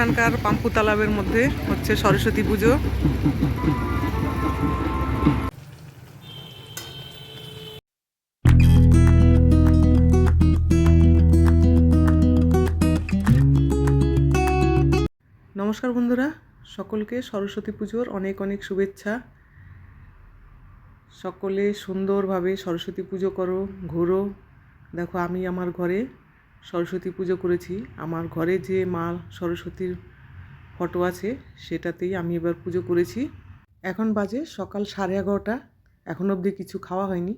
এখানকার পাম্পু তালাবের মধ্যে হচ্ছে সরস্বতী পুজো। নমস্কার বন্ধুরা, সকলকে সরস্বতী পুজোর অনেক অনেক শুভেচ্ছা। সকলে সুন্দরভাবে সরস্বতী পুজো করো, ঘোরো। দেখো, আমি আমার ঘরে সরস্বতী পুজো করেছি। আমার ঘরে যে মা সরস্বতীর ফটো আছে, সেটাতেই আমি এবার পুজো করেছি। এখন বাজে সকাল সাড়ে এগারোটা। এখন অবধি কিছু খাওয়া হয়নি।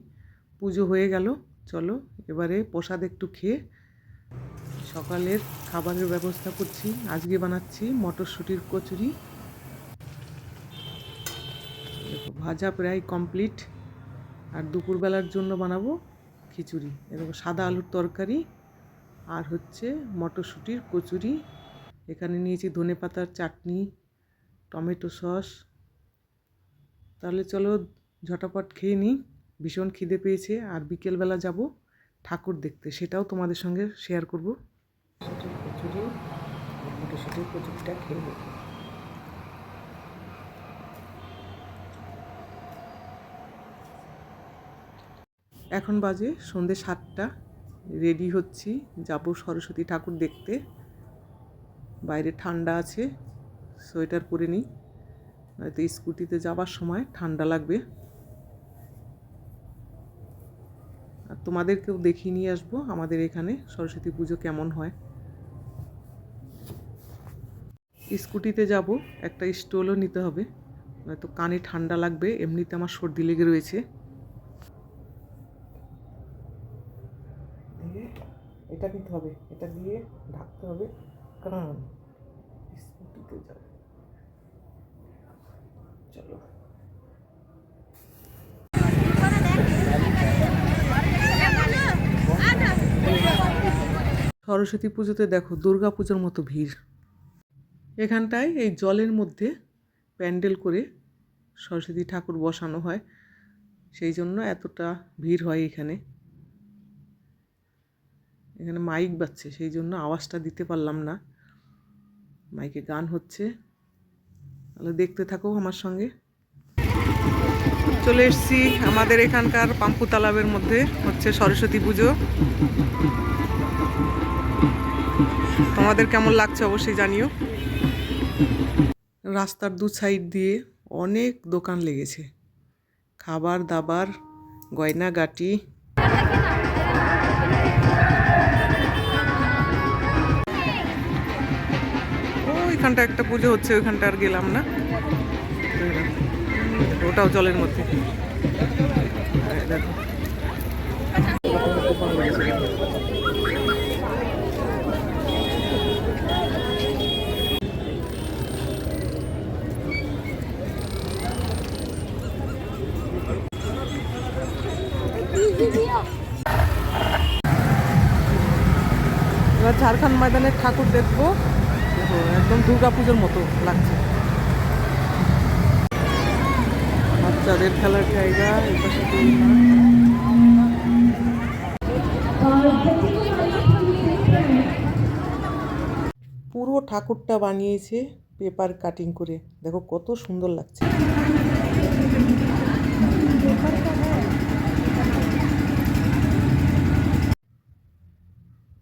পুজো হয়ে গেল। চলো এবারে প্রসাদ একটু খেয়ে সকালের খাবারের ব্যবস্থা করছি। আজকে বানাচ্ছি মটরশুঁটির কচুরি। ভাজা প্রায় কমপ্লিট আর দুপুরবেলার জন্য বানাবো খিচুড়ি। এরকম সাদা আলুর তরকারি। আর হচ্ছে মটরশুঁটির কচুরি। এখানে নিয়েছি ধনে পাতার চাটনি, টমেটো সস। তাহলে চলো ঝটাপট খেয়ে নিই। ভীষণ খিদে পেয়েছে, আর বিকেলবেলা যাব ঠাকুর দেখতে। সেটাও তোমাদের সঙ্গে শেয়ার করব। কচুরি মটরশুঁটির কচুরিটা খেয়ে নেব। এখন বাজে সন্ধে সাতটা। রেডি হচ্ছি। যাব সরস্বতী ঠাকুর দেখতে। বাইরে ঠান্ডা আছে, সোয়েটার পরে নিই। নয়তো স্কুটিতে যাবার সময় ঠান্ডা লাগবে। আর তোমাদেরকেও দেখিয়ে নিয়ে আসব আমাদের এখানে সরস্বতী পুজো কেমন হয়। স্কুটিতে যাব, একটা স্টোলও নিতে হবে। নয়তো কানে ঠান্ডা লাগবে, এমনিতে আমার সর্দি লেগে রয়েছে দিয়ে এটা নিতে হবে, এটা দিয়ে ঢাকতে হবে, কারণ স্কুটিতে যাব। চলো। সরস্বতী পুজোতে দেখো দুর্গা পুজোর মতো ভিড়। এখানটায় এই জলের মধ্যে প্যান্ডেল করে সরস্বতী ঠাকুর বসানো হয়। সেই জন্য এতটা ভিড় হয় এখানে। এখানে মাইক বাজছে সেই জন্য আওয়াজটা দিতে পারলাম না। মাইকে গান হচ্ছে। তাহলে দেখতে থাকো আমার সঙ্গে। চলে এসছি আমাদের এখানকার পাম্পু তালাবের মধ্যে, হচ্ছে সরস্বতী পুজো। তোমাদের কেমন লাগছে অবশ্যই জানিও। রাস্তার দু সাইড দিয়ে অনেক দোকান লেগেছে। খাবার দাবার গয়না গয়নাগাটি ওইখানটা একটা পুজো হচ্ছে, ওইখানটা আর গেলাম না ওটাও জলের মধ্যে। এবার ঝাড়খণ্ড ময়দানের ঠাকুর দেখব দেখো একদম দুর্গা পুজোর মতো লাগছে। বাচ্চাদের খেলার জায়গা, এই পাশে পুরো ঠাকুরটা বানিয়েছে পেপার কাটিং করে। দেখো কত সুন্দর লাগছে।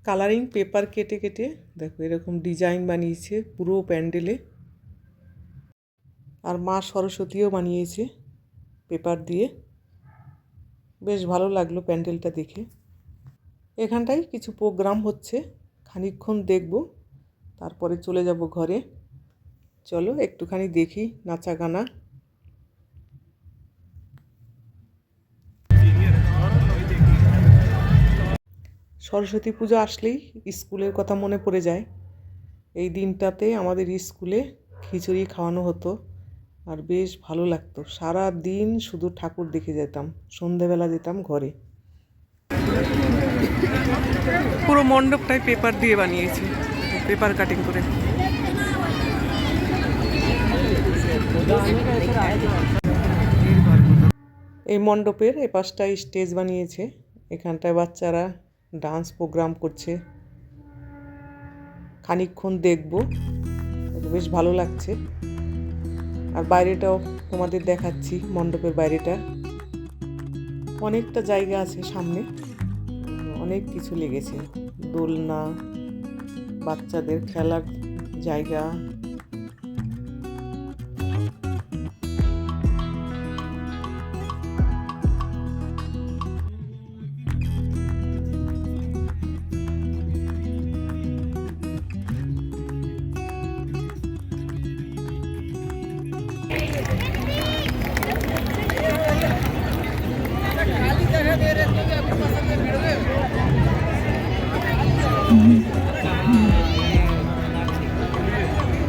কালারিং পেপার কেটে কেটে, দেখো এরকম ডিজাইন বানিয়েছে পুরো প্যান্ডেলে। আর মা সরস্বতীও বানিয়েছে পেপার দিয়ে। বেশ ভালো লাগল প্যান্ডেলটা দেখে। এখানটায় কিছু প্রোগ্রাম হচ্ছে, খানিকক্ষণ দেখব, তারপরে চলে যাব ঘরে। চলো একটুখানি দেখি নাচা গানা সরস্বতী পুজো আসলেই স্কুলের কথা মনে পড়ে যায়। এই দিনটাতে আমাদের স্কুলে খিচুড়ি খাওয়ানো হতো আর বেশ ভালো লাগতো। সারা দিন শুধু ঠাকুর দেখে যেতাম সন্ধেবেলা যেতাম ঘরে। পুরো মণ্ডপটাই পেপার দিয়ে বানিয়েছি পেপার কাটিং করে। এই মণ্ডপের এ পাশটায় স্টেজ বানিয়েছে। এখানটায় বাচ্চারা ডান্স প্রোগ্রাম করছে। খানিকক্ষণ দেখব। বেশ ভালো লাগছে। আর বাইরেটাও তোমাদের দেখাচ্ছি, মণ্ডপের বাইরেটা। অনেকটা জায়গা আছে সামনে। অনেক কিছু লেগেছে। দোলনা, বাচ্চাদের খেলার জায়গা।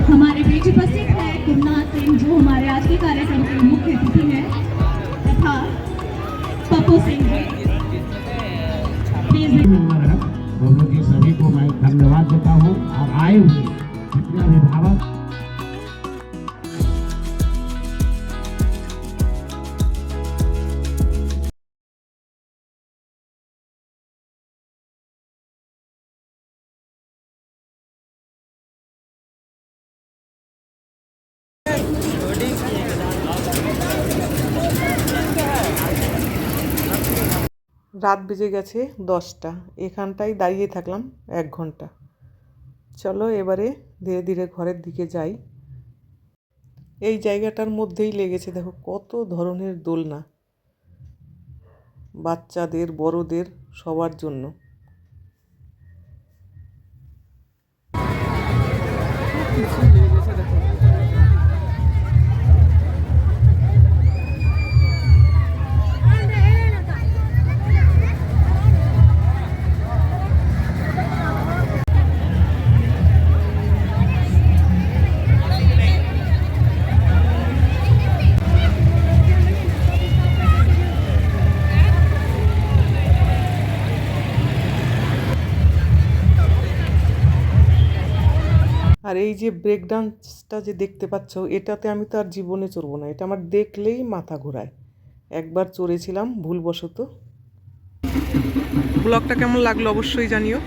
हमारे बीच उपस्थित है गुरनाथ सिंह जो हमारे आज के कार्यक्रम के मुख्य अतिथि हैं तथा पप्पू सिंह जी। सभी को मैं धन्यवाद देता हूँ और आए हुए রাত বেজে গেছে দশটা। এখানটাই দাঁড়িয়ে থাকলাম এক ঘণ্টা। চলো এবারে ধীরে ধীরে ঘরের দিকে যাই। এই জায়গাটার মধ্যেই লেগেছে, দেখো কত ধরনের দোলনা। বাচ্চাদের, বড়দের সবার জন্য। আর এই যে ব্রেক ডান্সটা যে দেখতে পাচ্ছ, এটাতে আমি তো আর জীবনে চড়বো না, এটা আমার দেখলেই মাথা ঘোরায়। একবার চড়েছিলাম, ভুলবশত। ব্লগটা কেমন লাগল অবশ্যই জানিও।